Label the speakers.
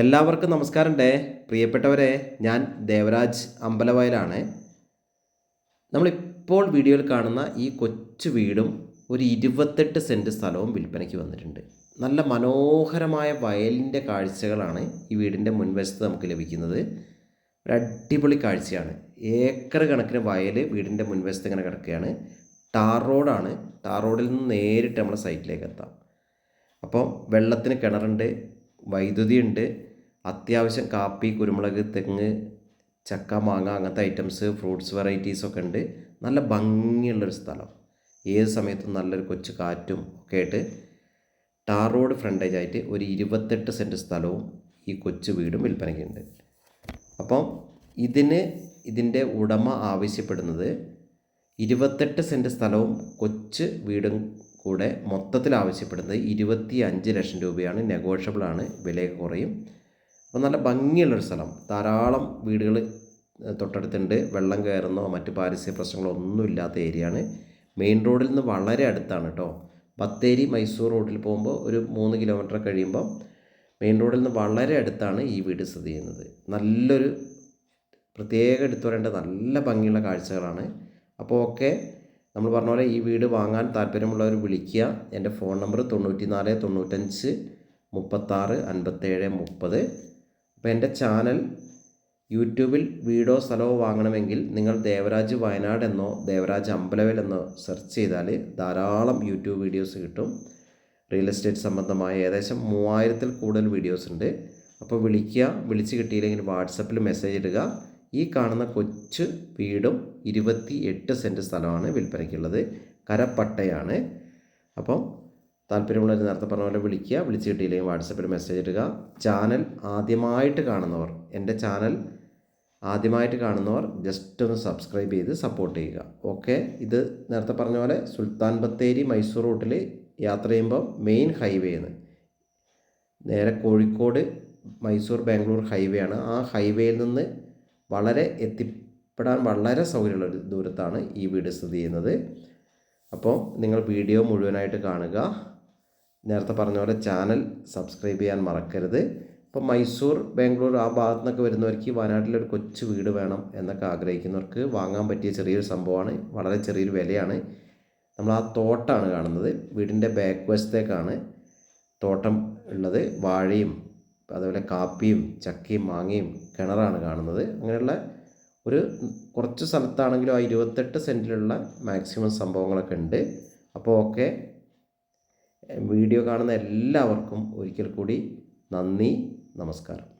Speaker 1: എല്ലാവർക്കും നമസ്കാരമുണ്ട് പ്രിയപ്പെട്ടവരെ ഞാൻ ദേവരാജ് അമ്പലവയലാണ്. നമ്മളിപ്പോൾ വീഡിയോയിൽ കാണുന്ന ഈ കൊച്ചു വീടും ഒരു ഇരുപത്തെട്ട് സെന്റ് സ്ഥലവും വിൽപ്പനയ്ക്ക് വന്നിട്ടുണ്ട്. നല്ല മനോഹരമായ വയലിന്റെ കാഴ്ചകളാണ് ഈ വീടിന്റെ മുൻവശത്ത് നമുക്ക് ലഭിക്കുന്നത്. ഒരു അടിപൊളി കാഴ്ചയാണ്. ഏക്കർ കണക്കിന് വയൽ വീടിന്റെ മുൻവശത്ത് ഇങ്ങനെ കിടക്കുകയാണ്. ടാർ റോഡാണ്. ടാർ റോഡിൽ നിന്ന് നേരിട്ട് നമ്മുടെ സൈറ്റിലേക്ക് എത്താം. അപ്പോൾ വെള്ളത്തിന് കിണറുണ്ട്. വൈദ്യുതി ഉണ്ട് അത്യാവശ്യം കാപ്പി കുരുമുളക് തെങ്ങ് ചക്ക മാങ്ങ അങ്ങനത്തെ ഐറ്റംസ് ഫ്രൂട്ട്സ് വെറൈറ്റീസ് ഒക്കെ ഉണ്ട്. നല്ല ഭംഗിയുള്ളൊരു സ്ഥലം. ഏത് സമയത്തും നല്ലൊരു കൊച്ചു കാറ്റും ഒക്കെ ആയിട്ട് ടാർ റോഡ് ഫ്രണ്ടേജ് ആയിട്ട് ഒരു ഇരുപത്തെട്ട് സെന്റ് സ്ഥലവും ഈ കൊച്ചു വീടും വിൽപ്പനയ്ക്കുണ്ട്. അപ്പം ഇതിന് ഇതിന്റെ ഉടമ ആവശ്യപ്പെടുന്നത് ഇരുപത്തെട്ട് സെന്റ് സ്ഥലവും കൊച്ചു വീടും കൂടെ മൊത്തത്തിൽ ആവശ്യപ്പെടുന്നത് ഇരുപത്തി അഞ്ച് ലക്ഷം രൂപയാണ്. നെഗോഷ്യബിൾ ആണ്. വിലയൊക്കെ കുറയും. അപ്പോൾ നല്ല ഭംഗിയുള്ളൊരു സ്ഥലം. ധാരാളം വീടുകൾ തൊട്ടടുത്തുണ്ട്. വെള്ളം കയറുന്നോ മറ്റ് പാരിസ്ഥിതിക പ്രശ്നങ്ങളോ ഒന്നും ഇല്ലാത്ത ഏരിയയാണ്. മെയിൻ റോഡിൽ നിന്ന് വളരെ അടുത്താണ് കേട്ടോ ബത്തേരി മൈസൂർ റോഡിൽ പോകുമ്പോൾ ഒരു മൂന്ന് കിലോമീറ്റർ കഴിയുമ്പോൾ മെയിൻ റോഡിൽ നിന്ന് വളരെ അടുത്താണ് ഈ വീട് സ്ഥിതി ചെയ്യുന്നത്. നല്ലൊരു പ്രത്യേകം എടുത്തു പറയേണ്ട നല്ല ഭംഗിയുള്ള കാഴ്ചകളാണ്. അപ്പോൾ ഓക്കെ നമ്മൾ പറഞ്ഞ പോലെ ഈ വീട് വാങ്ങാൻ താല്പര്യമുള്ളവർ വിളിക്കുക. എന്റെ ഫോൺ നമ്പർ തൊണ്ണൂറ്റി നാല് തൊണ്ണൂറ്റഞ്ച് മുപ്പത്താറ് അൻപത്തേഴ് മുപ്പത്. അപ്പോൾ എന്റെ ചാനൽ യൂട്യൂബിൽ വീടോ സ്ഥലമോ വാങ്ങണമെങ്കിൽ നിങ്ങൾ ദേവരാജ് വയനാട് എന്നോ ദേവരാജ് അമ്പലവൽ എന്നോ സെർച്ച് ചെയ്താൽ ധാരാളം യൂട്യൂബ് വീഡിയോസ് കിട്ടും. റിയൽ എസ്റ്റേറ്റ് സംബന്ധമായ ഏകദേശം മൂവായിരത്തിൽ കൂടുതൽ വീഡിയോസ് ഉണ്ട്. അപ്പോൾ വിളിക്കുക. വിളിച്ച് കിട്ടിയില്ലെങ്കിൽ വാട്സപ്പിൽ മെസ്സേജ് ഇടുക. ഈ കാണുന്ന കൊച്ചു വീടും ഇരുപത്തി എട്ട് സെന്റ് സ്ഥലമാണ് വിൽപ്പനയ്ക്കുള്ളത്. കരപ്പട്ടയാണ്. അപ്പം താല്പര്യമുള്ളവർ നേരത്തെ പറഞ്ഞ പോലെ വിളിക്കുക. വിളിച്ച് കിട്ടിയില്ലെങ്കിൽ വാട്സപ്പിൽ മെസ്സേജ് ഇടുക. ചാനൽ ആദ്യമായിട്ട് കാണുന്നവർ എന്റെ ചാനൽ ആദ്യമായിട്ട് കാണുന്നവർ ജസ്റ്റ് ഒന്ന് സബ്സ്ക്രൈബ് ചെയ്ത് സപ്പോർട്ട് ചെയ്യുക. ഓക്കെ ഇത് നേരത്തെ പറഞ്ഞ പോലെ സുൽത്താൻ ബത്തേരി മൈസൂർ റൂട്ടിൽ യാത്ര ചെയ്യുമ്പോൾ മെയിൻ ഹൈവേ ആണ്. നേരെ കോഴിക്കോട് മൈസൂർ ബാംഗ്ലൂർ ഹൈവേ ആണ്. ആ ഹൈവേയിൽ നിന്ന് വളരെ എത്തിപ്പെടാൻ വളരെ സൗകര്യമുള്ള ഒരു ദൂരത്താണ് ഈ വീട് സ്ഥിതി ചെയ്യുന്നത്. അപ്പോൾ നിങ്ങൾ വീഡിയോ മുഴുവനായിട്ട് കാണുക. നേരത്തെ പറഞ്ഞ പോലെ ചാനൽ സബ്സ്ക്രൈബ് ചെയ്യാൻ മറക്കരുത്. ഇപ്പോൾ മൈസൂർ ബാംഗ്ലൂർ ആ ഭാഗത്തു നിന്നൊക്കെ വരുന്നവർക്ക് വയനാട്ടിലൊരു കൊച്ചു വീട് വേണം എന്നൊക്കെ ആഗ്രഹിക്കുന്നവർക്ക് വാങ്ങാൻ പറ്റിയ ചെറിയൊരു സംഭവമാണ്. വളരെ ചെറിയൊരു വിലയാണ്. നമ്മൾ ആ തോട്ടാണ് കാണുന്നത്. വീടിന്റെ ബാക്ക് വശത്തേക്കാണ് തോട്ടം ഉള്ളത്. വാഴയും അതുപോലെ കാപ്പിയും ചക്കയും മാങ്ങയും കിണറാണ് കാണുന്നത്. അങ്ങനെയുള്ള ഒരു കുറച്ച് സ്ഥലത്താണെങ്കിലും ആ ഇരുപത്തെട്ട് സെന്റിലുള്ള മാക്സിമം സംഭവങ്ങളൊക്കെ ഉണ്ട്. അപ്പോൾ ഓക്കെ വീഡിയോ കാണുന്ന എല്ലാവർക്കും ഒരിക്കൽ കൂടി നന്ദി നമസ്കാരം.